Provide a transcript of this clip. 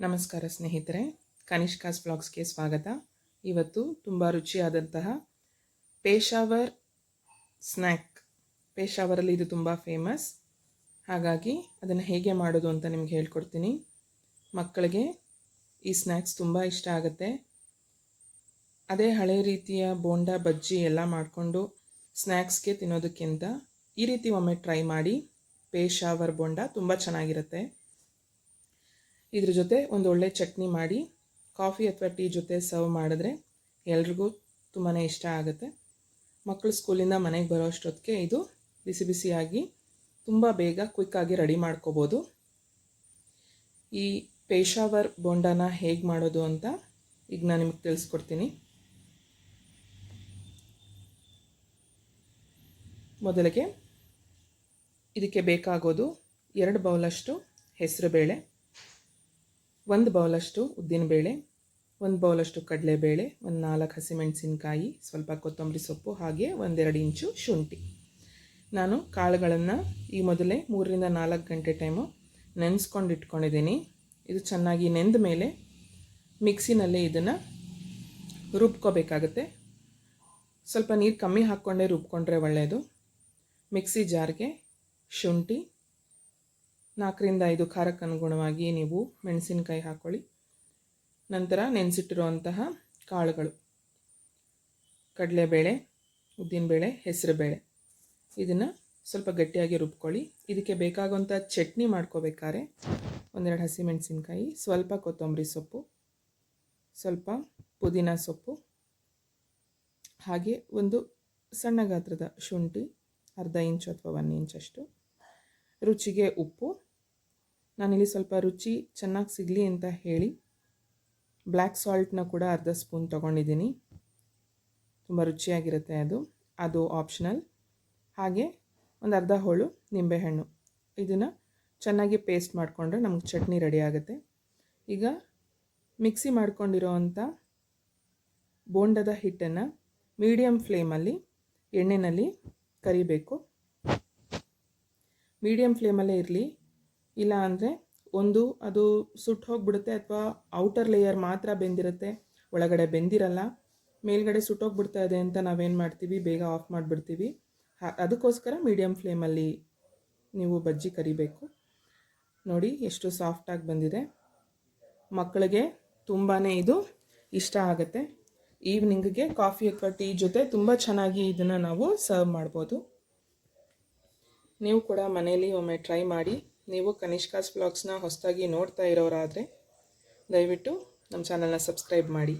ನಮಸ್ಕಾರ ಸ್ನೇಹಿತರೆ, ಕನಿಷ್ಕಾಸ್ ಬ್ಲಾಗ್ಸ್ಗೆ ಸ್ವಾಗತ. ಇವತ್ತು ತುಂಬ ರುಚಿಯಾದಂತಹ ಪೇಶಾವರ್ ಸ್ನ್ಯಾಕ್. ಪೇಶಾವರಲ್ಲಿ ಇದು ತುಂಬ ಫೇಮಸ್. ಹಾಗಾಗಿ ಅದನ್ನು ಹೇಗೆ ಮಾಡೋದು ಅಂತ ನಿಮ್ಗೆ ಹೇಳ್ಕೊಡ್ತೀನಿ. ಮಕ್ಕಳಿಗೆ ಈ ಸ್ನ್ಯಾಕ್ಸ್ ತುಂಬ ಇಷ್ಟ ಆಗುತ್ತೆ. ಅದೇ ಹಳೆ ರೀತಿಯ ಬೋಂಡ, ಬಜ್ಜಿ ಎಲ್ಲ ಮಾಡಿಕೊಂಡು ಸ್ನ್ಯಾಕ್ಸ್ಗೆ ತಿನ್ನೋದಕ್ಕಿಂತ ಈ ರೀತಿ ಒಮ್ಮೆ ಟ್ರೈ ಮಾಡಿ ಪೇಶಾವರ್ ಬೋಂಡ ತುಂಬ ಚೆನ್ನಾಗಿರುತ್ತೆ. ಇದ್ರ ಜೊತೆ ಒಂದು ಒಳ್ಳೆ ಚಟ್ನಿ ಮಾಡಿ ಕಾಫಿ ಅಥವಾ ಟೀ ಜೊತೆ ಸರ್ವ್ ಮಾಡಿದ್ರೆ ಎಲ್ರಿಗೂ ತುಂಬಾ ಇಷ್ಟ ಆಗುತ್ತೆ. ಮಕ್ಕಳು ಸ್ಕೂಲಿಂದ ಮನೆಗೆ ಬರೋ ಅಷ್ಟೊತ್ತಿಗೆ ಇದು ಬಿಸಿ ಬಿಸಿಯಾಗಿ ತುಂಬ ಬೇಗ ಕ್ವಿಕ್ಕಾಗಿ ರೆಡಿ ಮಾಡ್ಕೋಬೋದು. ಈ ಪೇಶಾವರ್ ಬೋಂಡಾನ ಹೇಗೆ ಮಾಡೋದು ಅಂತ ಈಗ ನಾನು ನಿಮಗೆ ತಿಳಿಸ್ಕೊಡ್ತೀನಿ. ಮೊದಲಿಗೆ ಇದಕ್ಕೆ ಬೇಕಾಗೋದು ಎರಡು ಬೌಲಷ್ಟು ಹೆಸರುಬೇಳೆ ಒಂದು ಬೌಲಷ್ಟು ಉದ್ದಿನಬೇಳೆ ಒಂದು ಬೌಲಷ್ಟು ಕಡಲೆಬೇಳೆ, ಒಂದು ನಾಲ್ಕು ಹಸಿಮೆಣಸಿನಕಾಯಿ, ಸ್ವಲ್ಪ ಕೊತ್ತಂಬರಿ ಸೊಪ್ಪು ಹಾಗೆ ಒಂದೆರಡು ಇಂಚು ಶುಂಠಿ. ನಾನು ಕಾಳುಗಳನ್ನು ಈ ಮೊದಲೇ ಮೂರರಿಂದ ನಾಲ್ಕು ಗಂಟೆ ಟೈಮು ನೆನೆಸ್ಕೊಂಡು ಇಟ್ಕೊಂಡಿದ್ದೀನಿ. ಇದು ಚೆನ್ನಾಗಿ ನೆಂದ ಮೇಲೆ ಮಿಕ್ಸಿನಲ್ಲಿ ಇದನ್ನು ರುಬ್ಕೋಬೇಕಾಗತ್ತೆ. ಸ್ವಲ್ಪ ನೀರು ಕಮ್ಮಿ ಹಾಕ್ಕೊಂಡೇ ರುಬ್ಕೊಂಡ್ರೆ ಒಳ್ಳೆಯದು. ಮಿಕ್ಸಿ ಜಾರ್ಗೆ ಶುಂಠಿ ನಾಲ್ಕರಿಂದ ಐದು ಖಾರಕ್ಕೆ ಅನುಗುಣವಾಗಿ ನೀವು ಮೆಣಸಿನಕಾಯಿ ಹಾಕ್ಕೊಳ್ಳಿ ನಂತರ ನೆನೆಸಿಟ್ಟಿರುವಂತಹ ಕಾಳುಗಳು. ಕಡಲೆಬೇಳೆ, ಉದ್ದಿನಬೇಳೆ, ಹೆಸರುಬೇಳೆ. ಇದನ್ನು ಸ್ವಲ್ಪ ಗಟ್ಟಿಯಾಗಿ ರುಬ್ಕೊಳ್ಳಿ. ಇದಕ್ಕೆ ಬೇಕಾಗುವಂಥ ಚಟ್ನಿ ಮಾಡ್ಕೋಬೇಕಾದ್ರೆ ಒಂದೆರಡು ಹಸಿಮೆಣಸಿನ್ಕಾಯಿ ಸ್ವಲ್ಪ ಕೊತ್ತಂಬರಿ ಸೊಪ್ಪು, ಸ್ವಲ್ಪ ಪುದೀನ ಸೊಪ್ಪು, ಹಾಗೆ ಒಂದು ಸಣ್ಣ ಗಾತ್ರದ ಶುಂಠಿ, ಅರ್ಧ ಇಂಚು ಅಥವಾ ಒನ್ ಇಂಚಷ್ಟು ರುಚಿಗೆ ಉಪ್ಪು. ನಾನಿಲ್ಲಿ ಸ್ವಲ್ಪ ರುಚಿ ಚೆನ್ನಾಗಿ ಸಿಗಲಿ ಅಂತ ಹೇಳಿ ಬ್ಲ್ಯಾಕ್ ಸಾಲ್ಟ್ನ ಕೂಡ ಅರ್ಧ ಸ್ಪೂನ್ ತೊಗೊಂಡಿದ್ದೀನಿ. ತುಂಬ ರುಚಿಯಾಗಿರುತ್ತೆ ಅದು. ಅದು ಆಪ್ಷನಲ್. ಹಾಗೆ ಒಂದು ಅರ್ಧ ಹೋಳು ನಿಂಬೆಹಣ್ಣು. ಇದನ್ನು ಚೆನ್ನಾಗಿ ಪೇಸ್ಟ್ ಮಾಡಿಕೊಂಡ್ರೆ ನಮಗೆ ಚಟ್ನಿ ರೆಡಿ ಆಗುತ್ತೆ. ಈಗ ಮಿಕ್ಸಿ ಮಾಡ್ಕೊಂಡಿರೋ ಅಂಥ ಬೋಂಡದ ಹಿಟ್ಟನ್ನು ಮೀಡಿಯಮ್ ಫ್ಲೇಮಲ್ಲಿ ಎಣ್ಣೆಯಲ್ಲಿ ಕರಿಬೇಕು. ಮೀಡಿಯಮ್ ಫ್ಲೇಮಲ್ಲೇ ಇರಲಿ. ಇಲ್ಲ ಅಂದರೆ ಒಂದು ಅದು ಸುಟ್ಟು ಹೋಗಿಬಿಡುತ್ತೆ ಅಥವಾ ಔಟರ್ ಲೇಯರ್ ಮಾತ್ರ ಬೆಂದಿರುತ್ತೆ, ಒಳಗಡೆ ಬೆಂದಿರಲ್ಲ. ಮೇಲ್ಗಡೆ ಸುಟ್ಟೋಗ್ಬಿಡ್ತಾ ಇದೆ ಅಂತ ನಾವೇನು ಮಾಡ್ತೀವಿ? ಬೇಗ ಆಫ್ ಮಾಡಿಬಿಡ್ತೀವಿ. ಅದಕ್ಕೋಸ್ಕರ ಮೀಡಿಯಮ್ ಫ್ಲೇಮಲ್ಲಿ ನೀವು ಬಜ್ಜಿ ಕರಿಬೇಕು. ನೋಡಿ ಎಷ್ಟು ಸಾಫ್ಟಾಗಿ ಬಂದಿದೆ. ಮಕ್ಕಳಿಗೆ ತುಂಬಾ ಇದು ಇಷ್ಟ ಆಗುತ್ತೆ. ಈವ್ನಿಂಗ್ಗೆ ಕಾಫಿ ಅಥವಾ ಟೀ ಜೊತೆ ತುಂಬ ಚೆನ್ನಾಗಿ ಇದನ್ನು ನಾವು ಸರ್ವ್ ಮಾಡ್ಬೋದು. ನೀವು ಕೂಡ ಮನೆಯಲ್ಲಿ ಒಮ್ಮೆ ಟ್ರೈ ಮಾಡಿ, ನೀವು ಕನಿಷ್ಕಾಸ್ ಬ್ಲಾಗ್ಸ್ನ ಹೊಸದಾಗಿ ನೋಡ್ತಾ ಇರೋರಾದರೆ ದಯವಿಟ್ಟು ನಮ್ಮ ಚಾನಲ್ನ ಸಬ್ಸ್ಕ್ರೈಬ್ ಮಾಡಿ.